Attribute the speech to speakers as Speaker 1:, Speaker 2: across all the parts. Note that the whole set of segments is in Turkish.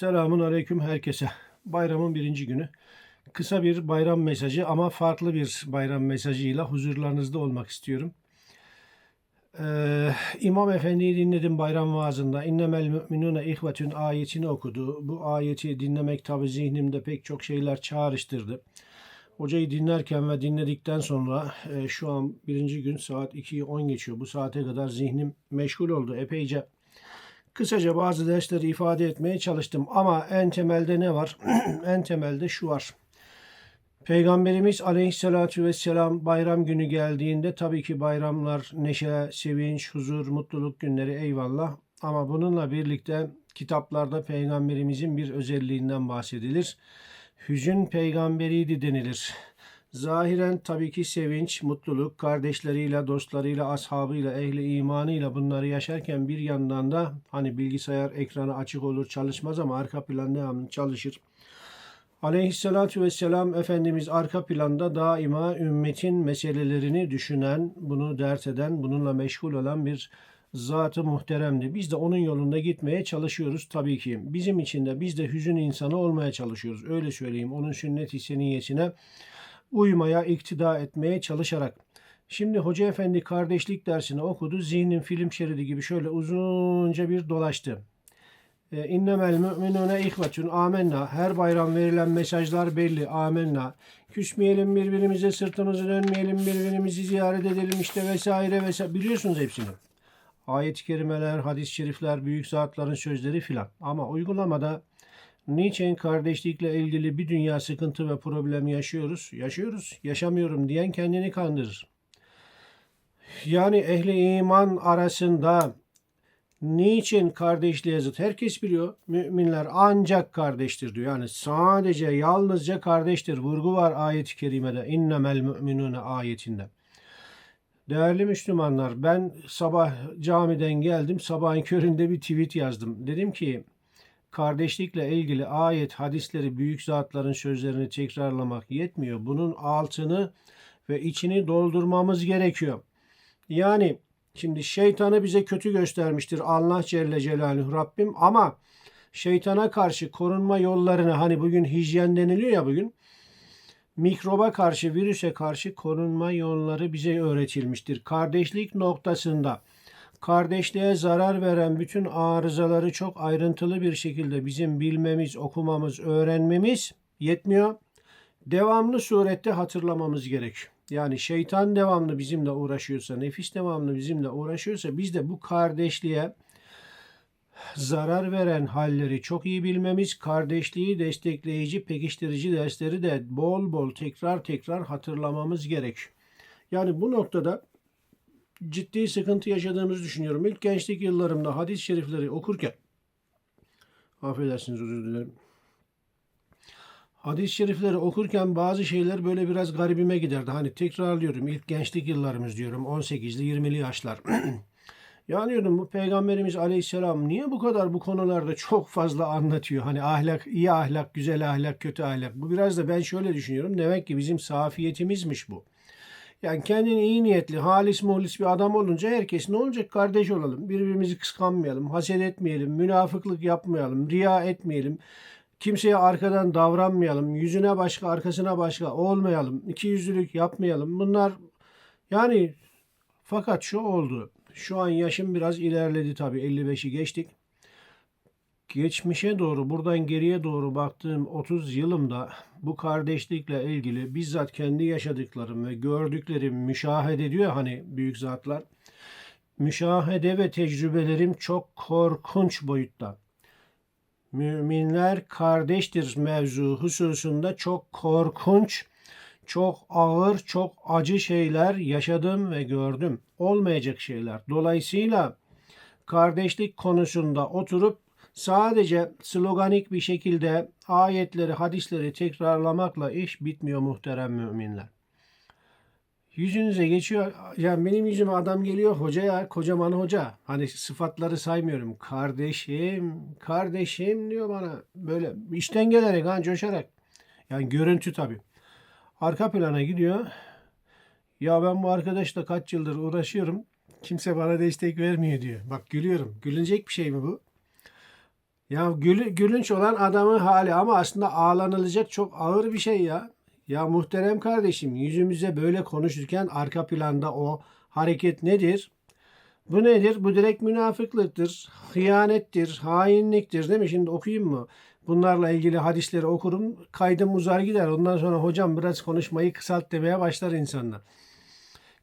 Speaker 1: Selamun aleyküm herkese. Bayramın birinci günü. Kısa bir bayram mesajı ama farklı bir bayram mesajıyla huzurlarınızda olmak istiyorum. Ee, İmam Efendi'yi dinledim bayram vaazında. İnnemel müminune ihvetün ayetini okudu. Bu ayeti dinlemek tabi zihnimde pek çok şeyler çağrıştırdı. Hocayı dinlerken ve dinledikten sonra e, şu an birinci gün saat 2'yi 10 geçiyor. Bu saate kadar zihnim meşgul oldu epeyce. Kısaca bazı dersleri ifade etmeye çalıştım ama en temelde ne var? en temelde şu var. Peygamberimiz aleyhissalatü vesselam bayram günü geldiğinde tabii ki bayramlar neşe, sevinç, huzur, mutluluk günleri eyvallah. Ama bununla birlikte kitaplarda peygamberimizin bir özelliğinden bahsedilir. Hüzün peygamberiydi denilir. Zahiren tabii ki sevinç, mutluluk, kardeşleriyle, dostlarıyla, ashabıyla, ehli imanıyla bunları yaşarken bir yandan da hani bilgisayar ekranı açık olur çalışmaz ama arka plan devamlı çalışır. Aleyhissalatü vesselam Efendimiz arka planda daima ümmetin meselelerini düşünen, bunu dert eden, bununla meşgul olan bir zatı muhteremdi. Biz de onun yolunda gitmeye çalışıyoruz tabii ki. Bizim için de biz de hüzün insanı olmaya çalışıyoruz. Öyle söyleyeyim. Onun sünnet-i seniyesine uymaya, iktida etmeye çalışarak. Şimdi Hoca Efendi kardeşlik dersini okudu. Zihnin film şeridi gibi şöyle uzunca bir dolaştı. E, İnnemel müminune ihvetun amenna. Her bayram verilen mesajlar belli. Amenna. Küsmeyelim birbirimize, sırtımızı dönmeyelim, birbirimizi ziyaret edelim işte vesaire vesaire. Biliyorsunuz hepsini. Ayet-i kerimeler, hadis-i şerifler, büyük zatların sözleri filan. Ama uygulamada niçin kardeşlikle ilgili bir dünya sıkıntı ve problem yaşıyoruz? Yaşıyoruz. Yaşamıyorum diyen kendini kandırır. Yani ehli iman arasında niçin kardeşliğe zıt? Herkes biliyor. Müminler ancak kardeştir diyor. Yani sadece yalnızca kardeştir. Vurgu var ayet-i kerimede. İnnemel müminune ayetinde. Değerli Müslümanlar ben sabah camiden geldim. Sabahın köründe bir tweet yazdım. Dedim ki kardeşlikle ilgili ayet, hadisleri, büyük zatların sözlerini tekrarlamak yetmiyor. Bunun altını ve içini doldurmamız gerekiyor. Yani şimdi şeytanı bize kötü göstermiştir Allah Celle Celaluhu Rabbim ama şeytana karşı korunma yollarını hani bugün hijyen deniliyor ya bugün mikroba karşı, virüse karşı korunma yolları bize öğretilmiştir. Kardeşlik noktasında kardeşliğe zarar veren bütün arızaları çok ayrıntılı bir şekilde bizim bilmemiz, okumamız, öğrenmemiz yetmiyor. Devamlı surette hatırlamamız gerek. Yani şeytan devamlı bizimle uğraşıyorsa, nefis devamlı bizimle uğraşıyorsa biz de bu kardeşliğe zarar veren halleri çok iyi bilmemiz, kardeşliği destekleyici, pekiştirici dersleri de bol bol tekrar tekrar hatırlamamız gerek. Yani bu noktada ciddi sıkıntı yaşadığımızı düşünüyorum. İlk gençlik yıllarımda hadis-i şerifleri okurken, affedersiniz özür dilerim. Hadis-i şerifleri okurken bazı şeyler böyle biraz garibime giderdi. Hani tekrarlıyorum ilk gençlik yıllarımız diyorum 18'li 20'li yaşlar. Ya diyordum bu Peygamberimiz Aleyhisselam niye bu kadar bu konularda çok fazla anlatıyor? Hani ahlak, iyi ahlak, güzel ahlak, kötü ahlak. Bu biraz da ben şöyle düşünüyorum. Demek ki bizim safiyetimizmiş bu. Yani kendini iyi niyetli, halis muhlis bir adam olunca herkes ne olacak? Kardeş olalım. Birbirimizi kıskanmayalım, haset etmeyelim, münafıklık yapmayalım, riya etmeyelim. Kimseye arkadan davranmayalım. Yüzüne başka, arkasına başka olmayalım. İki yüzlülük yapmayalım. Bunlar yani fakat şu oldu. Şu an yaşım biraz ilerledi tabii 55'i geçtik. Geçmişe doğru buradan geriye doğru baktığım 30 yılımda bu kardeşlikle ilgili bizzat kendi yaşadıklarım ve gördüklerim müşahede ediyor hani büyük zatlar. Müşahede ve tecrübelerim çok korkunç boyutta. Müminler kardeştir mevzu hususunda çok korkunç çok ağır, çok acı şeyler yaşadım ve gördüm. Olmayacak şeyler. Dolayısıyla kardeşlik konusunda oturup sadece sloganik bir şekilde ayetleri, hadisleri tekrarlamakla iş bitmiyor muhterem müminler. Yüzünüze geçiyor. Yani benim yüzüme adam geliyor hoca ya kocaman hoca. Hani sıfatları saymıyorum. Kardeşim, kardeşim diyor bana. Böyle işten gelerek ha coşarak. Yani görüntü tabii. Arka plana gidiyor. Ya ben bu arkadaşla kaç yıldır uğraşıyorum. Kimse bana destek vermiyor diyor. Bak gülüyorum. Gülünecek bir şey mi bu? Ya gülü, gülünç olan adamın hali ama aslında ağlanılacak çok ağır bir şey ya. Ya muhterem kardeşim yüzümüze böyle konuşurken arka planda o hareket nedir? Bu nedir? Bu direkt münafıklıktır, hıyanettir, hainliktir değil mi? Şimdi okuyayım mı? Bunlarla ilgili hadisleri okurum. Kaydım uzar gider. Ondan sonra hocam biraz konuşmayı kısalt demeye başlar insanlar.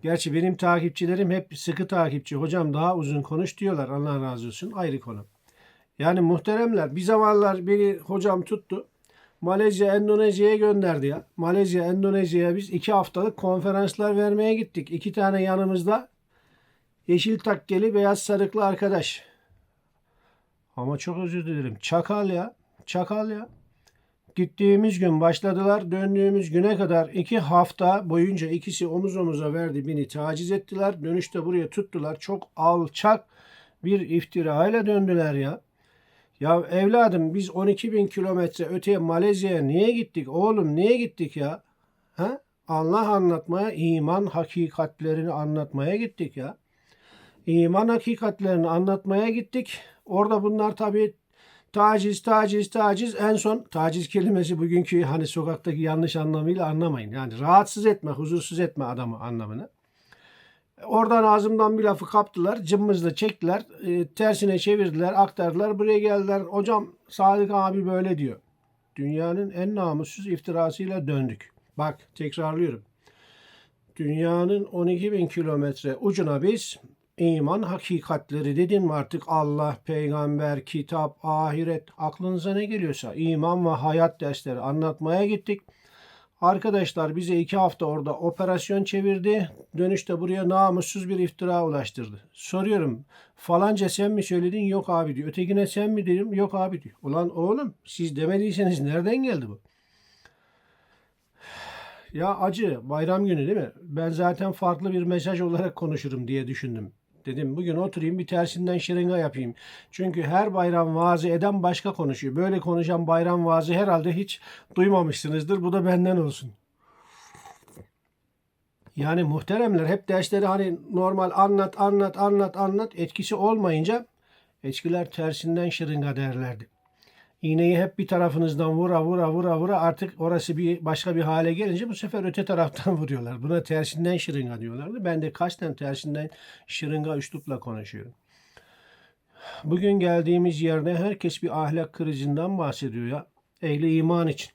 Speaker 1: Gerçi benim takipçilerim hep sıkı takipçi. Hocam daha uzun konuş diyorlar. Allah razı olsun. Ayrı konu. Yani muhteremler bir zamanlar beni hocam tuttu. Malezya, Endonezya'ya gönderdi ya. Malezya, Endonezya'ya biz iki haftalık konferanslar vermeye gittik. İki tane yanımızda yeşil takkeli, beyaz sarıklı arkadaş. Ama çok özür dilerim. Çakal ya. Çakal ya. Gittiğimiz gün başladılar. Döndüğümüz güne kadar iki hafta boyunca ikisi omuz omuza verdi. Beni taciz ettiler. Dönüşte buraya tuttular. Çok alçak bir iftirayla döndüler ya. Ya evladım biz 12 bin kilometre öteye Malezya'ya niye gittik? Oğlum niye gittik ya? Ha? Allah anlatmaya, iman hakikatlerini anlatmaya gittik ya. İman hakikatlerini anlatmaya gittik. Orada bunlar tabii taciz, taciz, taciz. En son taciz kelimesi bugünkü hani sokaktaki yanlış anlamıyla anlamayın. Yani rahatsız etme, huzursuz etme adamı anlamını. Oradan ağzımdan bir lafı kaptılar. Cımbızla çektiler. e, tersine çevirdiler. Aktardılar. Buraya geldiler. Hocam Sadık abi böyle diyor. Dünyanın en namussuz iftirasıyla döndük. Bak tekrarlıyorum. Dünyanın 12 bin kilometre ucuna biz iman hakikatleri dedin mi artık Allah, peygamber, kitap, ahiret aklınıza ne geliyorsa iman ve hayat dersleri anlatmaya gittik. Arkadaşlar bize iki hafta orada operasyon çevirdi. Dönüşte buraya namussuz bir iftira ulaştırdı. Soruyorum falanca sen mi söyledin? Yok abi diyor. Ötekine sen mi dedim? Yok abi diyor. Ulan oğlum siz demediyseniz nereden geldi bu? Ya acı bayram günü değil mi? Ben zaten farklı bir mesaj olarak konuşurum diye düşündüm. Dedim bugün oturayım bir tersinden şırınga yapayım. Çünkü her bayram vaazı eden başka konuşuyor. Böyle konuşan bayram vaazı herhalde hiç duymamışsınızdır. Bu da benden olsun. Yani muhteremler hep dersleri hani normal anlat anlat anlat anlat etkisi olmayınca eskiler tersinden şırınga derlerdi. İğneyi hep bir tarafınızdan vura vura vura vura artık orası bir başka bir hale gelince bu sefer öte taraftan vuruyorlar. Buna tersinden şırınga diyorlardı. Ben de kaçtan tersinden şırınga üslupla konuşuyorum. Bugün geldiğimiz yerde herkes bir ahlak krizinden bahsediyor ya. Ehli iman için.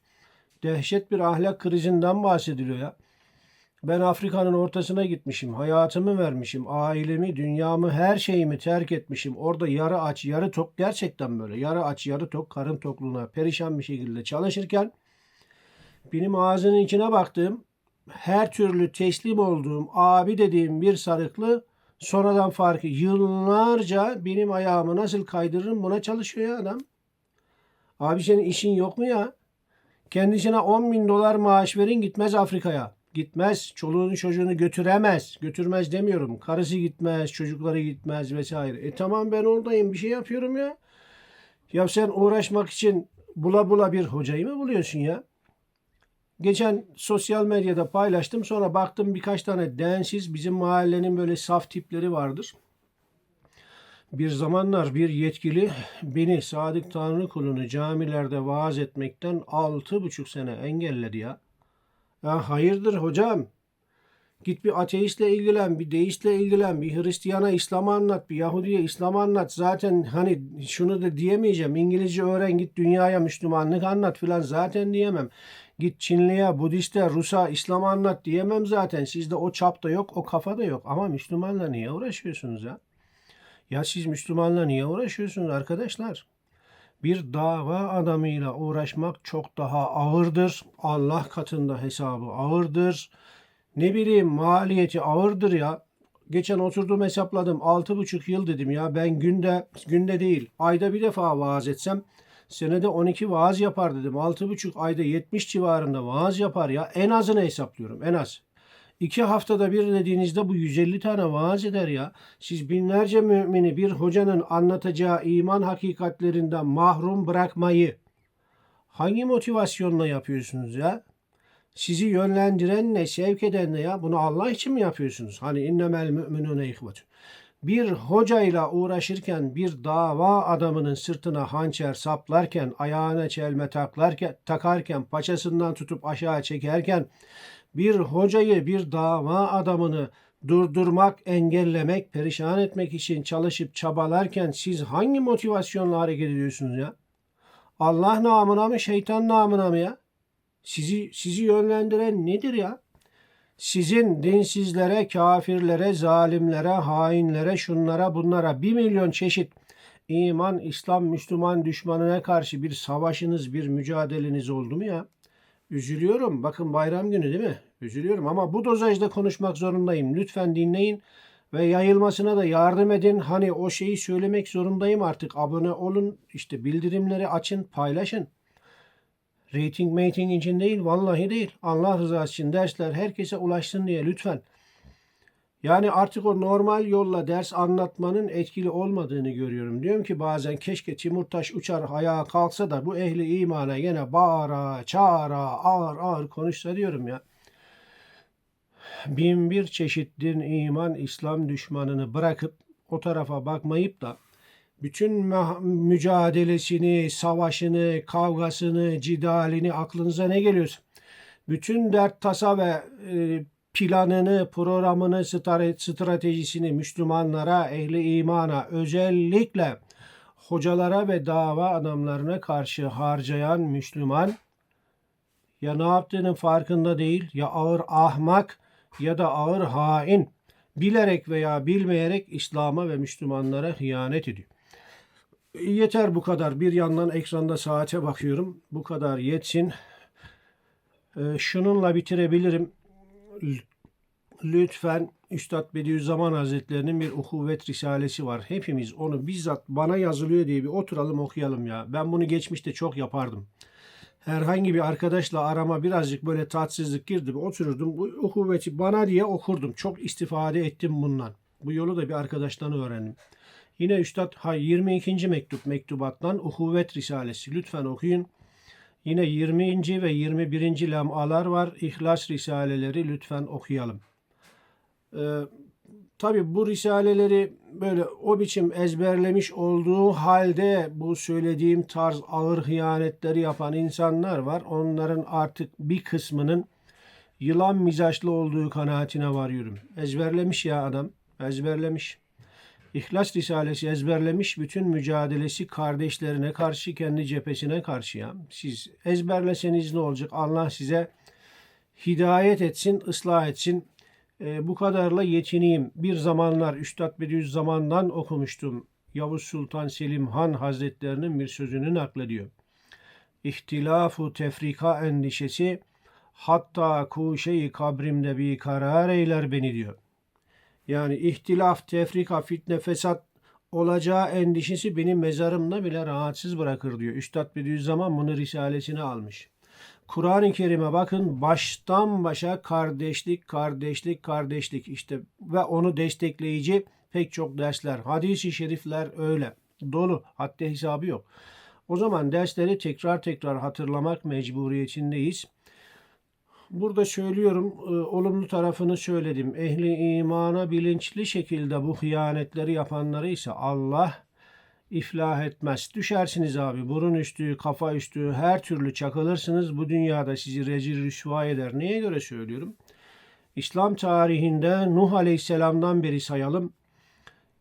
Speaker 1: Dehşet bir ahlak krizinden bahsediliyor ya. Ben Afrika'nın ortasına gitmişim. Hayatımı vermişim. Ailemi, dünyamı, her şeyimi terk etmişim. Orada yarı aç, yarı tok gerçekten böyle. Yarı aç, yarı tok karın tokluğuna perişan bir şekilde çalışırken benim ağzının içine baktığım her türlü teslim olduğum abi dediğim bir sarıklı sonradan farkı yıllarca benim ayağımı nasıl kaydırırım buna çalışıyor ya adam. Abi senin işin yok mu ya? Kendisine 10 bin dolar maaş verin gitmez Afrika'ya. Gitmez. Çoluğunu çocuğunu götüremez. Götürmez demiyorum. Karısı gitmez, çocukları gitmez vesaire. E tamam ben oradayım bir şey yapıyorum ya. Ya sen uğraşmak için bula bula bir hocayı mı buluyorsun ya? Geçen sosyal medyada paylaştım. Sonra baktım birkaç tane densiz bizim mahallenin böyle saf tipleri vardır. Bir zamanlar bir yetkili beni Sadık Tanrı kulunu camilerde vaaz etmekten altı buçuk sene engelledi ya. Ya hayırdır hocam? Git bir ateistle ilgilen, bir deistle ilgilen, bir Hristiyana İslam'ı anlat, bir Yahudi'ye İslam'ı anlat. Zaten hani şunu da diyemeyeceğim. İngilizce öğren, git dünyaya Müslümanlık anlat filan zaten diyemem. Git Çinliye, Budiste, Rus'a İslam'ı anlat diyemem zaten. Sizde o çap da yok, o kafa da yok. Ama Müslümanla niye uğraşıyorsunuz ya? Ya siz Müslümanla niye uğraşıyorsunuz arkadaşlar? Bir dava adamıyla uğraşmak çok daha ağırdır. Allah katında hesabı ağırdır. Ne bileyim maliyeti ağırdır ya. Geçen oturdum hesapladım. Altı buçuk yıl dedim ya. Ben günde günde değil ayda bir defa vaaz etsem senede 12 vaaz yapar dedim. Altı buçuk ayda 70 civarında vaaz yapar ya. En azını hesaplıyorum en az. İki haftada bir dediğinizde bu 150 tane vaaz eder ya. Siz binlerce mümini bir hocanın anlatacağı iman hakikatlerinden mahrum bırakmayı hangi motivasyonla yapıyorsunuz ya? Sizi yönlendiren ne, sevk eden ne ya? Bunu Allah için mi yapıyorsunuz? Hani innemel müminune ihvetun. bir hocayla uğraşırken bir dava adamının sırtına hançer saplarken, ayağına çelme taklarken, takarken, paçasından tutup aşağı çekerken bir hocayı, bir dava adamını durdurmak, engellemek, perişan etmek için çalışıp çabalarken siz hangi motivasyonla hareket ediyorsunuz ya? Allah namına mı, şeytan namına mı ya? Sizi sizi yönlendiren nedir ya? Sizin dinsizlere, kafirlere, zalimlere, hainlere, şunlara, bunlara bir milyon çeşit iman, İslam, Müslüman düşmanına karşı bir savaşınız, bir mücadeleniz oldu mu ya? Üzülüyorum. Bakın bayram günü değil mi? Üzülüyorum ama bu dozajda konuşmak zorundayım. Lütfen dinleyin ve yayılmasına da yardım edin. Hani o şeyi söylemek zorundayım artık. Abone olun, işte bildirimleri açın, paylaşın. Rating mating için değil, vallahi değil. Allah rızası için dersler herkese ulaşsın diye lütfen. Yani artık o normal yolla ders anlatmanın etkili olmadığını görüyorum. Diyorum ki bazen keşke Timurtaş uçar ayağa kalksa da bu ehli imana gene bağıra, çağıra, ağır ağır konuşsa diyorum ya. Bin bir çeşit din, iman, İslam düşmanını bırakıp o tarafa bakmayıp da bütün mücadelesini, savaşını, kavgasını, cidalini aklınıza ne geliyorsa bütün dert tasa ve e, planını, programını, stra- stratejisini Müslümanlara, ehli imana, özellikle hocalara ve dava adamlarına karşı harcayan Müslüman ya ne yaptığının farkında değil, ya ağır ahmak ya da ağır hain, bilerek veya bilmeyerek İslam'a ve Müslümanlara hıyanet ediyor. Yeter bu kadar. Bir yandan ekranda saate bakıyorum. Bu kadar yetsin. Ee, şununla bitirebilirim. Lütfen Üstad Bediüzzaman Hazretlerinin bir uhuvvet risalesi var. Hepimiz onu bizzat bana yazılıyor diye bir oturalım okuyalım ya. Ben bunu geçmişte çok yapardım. Herhangi bir arkadaşla arama birazcık böyle tatsızlık girdi. Otururdum. Bu uhuvveti bana diye okurdum. Çok istifade ettim bundan. Bu yolu da bir arkadaştan öğrendim. Yine Üstad ha, 22. mektup mektubattan Uhuvvet Risalesi. Lütfen okuyun. Yine 20. ve 21. lemalar var. İhlas Risaleleri lütfen okuyalım. Ee, Tabi bu risaleleri böyle o biçim ezberlemiş olduğu halde bu söylediğim tarz ağır hıyanetleri yapan insanlar var. Onların artık bir kısmının yılan mizaçlı olduğu kanaatine varıyorum. Ezberlemiş ya adam. Ezberlemiş. İhlas Risalesi ezberlemiş bütün mücadelesi kardeşlerine karşı kendi cephesine karşı ya. Siz ezberleseniz ne olacak? Allah size hidayet etsin, ıslah etsin. E, bu kadarla yetineyim. Bir zamanlar Üstad Bediüzzaman'dan okumuştum. Yavuz Sultan Selim Han Hazretlerinin bir sözünü naklediyor. İhtilafu tefrika endişesi hatta kuşeyi kabrimde bir karar eyler beni diyor. Yani ihtilaf, tefrika, fitne, fesat olacağı endişesi beni mezarımda bile rahatsız bırakır diyor. Üstad Bediüzzaman bunu risalesine almış. Kur'an-ı Kerim'e bakın baştan başa kardeşlik, kardeşlik, kardeşlik işte ve onu destekleyici pek çok dersler, hadis-i şerifler öyle dolu, haddi hesabı yok. O zaman dersleri tekrar tekrar hatırlamak mecburiyetindeyiz. Burada söylüyorum, e, olumlu tarafını söyledim. Ehli imana bilinçli şekilde bu hıyanetleri yapanları ise Allah iflah etmez. Düşersiniz abi burun üstü, kafa üstü her türlü çakılırsınız. Bu dünyada sizi rezil rüsva eder. Neye göre söylüyorum? İslam tarihinde Nuh Aleyhisselam'dan beri sayalım.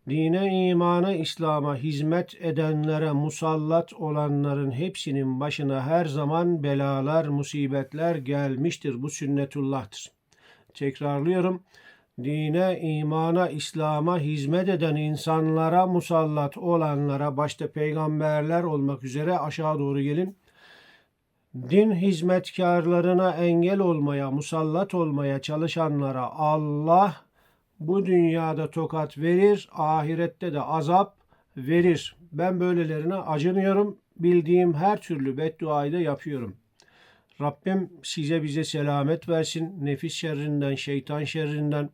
Speaker 1: Dine, imana, İslam'a hizmet edenlere musallat olanların hepsinin başına her zaman belalar, musibetler gelmiştir. Bu sünnetullah'tır. Tekrarlıyorum. Dine, imana, İslam'a hizmet eden insanlara musallat olanlara başta peygamberler olmak üzere aşağı doğru gelin. Din hizmetkarlarına engel olmaya, musallat olmaya çalışanlara Allah bu dünyada tokat verir, ahirette de azap verir. Ben böylelerine acımıyorum. Bildiğim her türlü bedduayı da yapıyorum. Rabbim size bize selamet versin. Nefis şerrinden, şeytan şerrinden,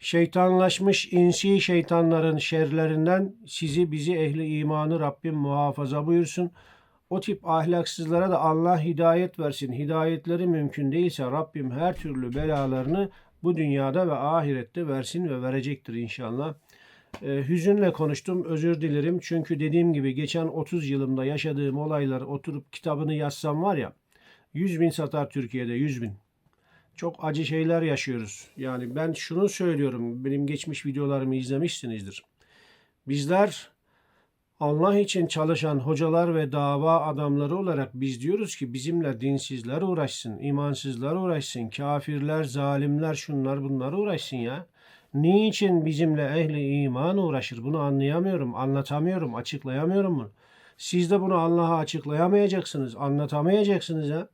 Speaker 1: şeytanlaşmış insi şeytanların şerlerinden sizi bizi ehli imanı Rabbim muhafaza buyursun. O tip ahlaksızlara da Allah hidayet versin. Hidayetleri mümkün değilse Rabbim her türlü belalarını bu dünyada ve ahirette versin ve verecektir inşallah. E, hüzünle konuştum. Özür dilerim. Çünkü dediğim gibi geçen 30 yılımda yaşadığım olayları oturup kitabını yazsam var ya 100 bin satar Türkiye'de 100 bin. Çok acı şeyler yaşıyoruz. Yani ben şunu söylüyorum. Benim geçmiş videolarımı izlemişsinizdir. Bizler Allah için çalışan hocalar ve dava adamları olarak biz diyoruz ki bizimle dinsizler uğraşsın, imansızlar uğraşsın, kafirler, zalimler, şunlar bunlar uğraşsın ya. Niçin bizimle ehli iman uğraşır? Bunu anlayamıyorum, anlatamıyorum, açıklayamıyorum bunu. Siz de bunu Allah'a açıklayamayacaksınız, anlatamayacaksınız ya.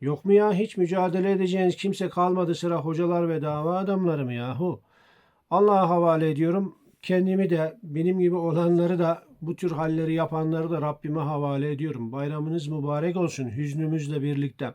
Speaker 1: Yok mu ya hiç mücadele edeceğiniz kimse kalmadı sıra hocalar ve dava adamları mı yahu? Allah'a havale ediyorum. Kendimi de benim gibi olanları da bu tür halleri yapanları da Rabbime havale ediyorum. Bayramınız mübarek olsun hüznümüzle birlikte.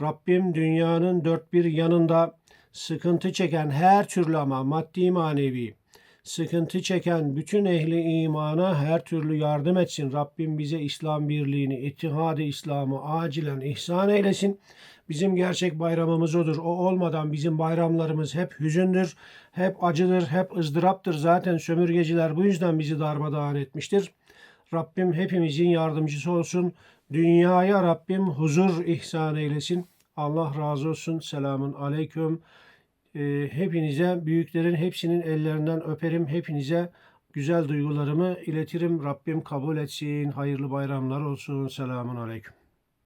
Speaker 1: Rabbim dünyanın dört bir yanında sıkıntı çeken her türlü ama maddi manevi sıkıntı çeken bütün ehli imana her türlü yardım etsin. Rabbim bize İslam birliğini, ittihadı İslam'ı acilen ihsan eylesin. Bizim gerçek bayramımız odur. O olmadan bizim bayramlarımız hep hüzündür, hep acıdır, hep ızdıraptır. Zaten sömürgeciler bu yüzden bizi darmadağın etmiştir. Rabbim hepimizin yardımcısı olsun. Dünyaya Rabbim huzur ihsan eylesin. Allah razı olsun. Selamun aleyküm. Ee, hepinize büyüklerin hepsinin ellerinden öperim. Hepinize güzel duygularımı iletirim. Rabbim kabul etsin. Hayırlı bayramlar olsun. Selamun aleyküm.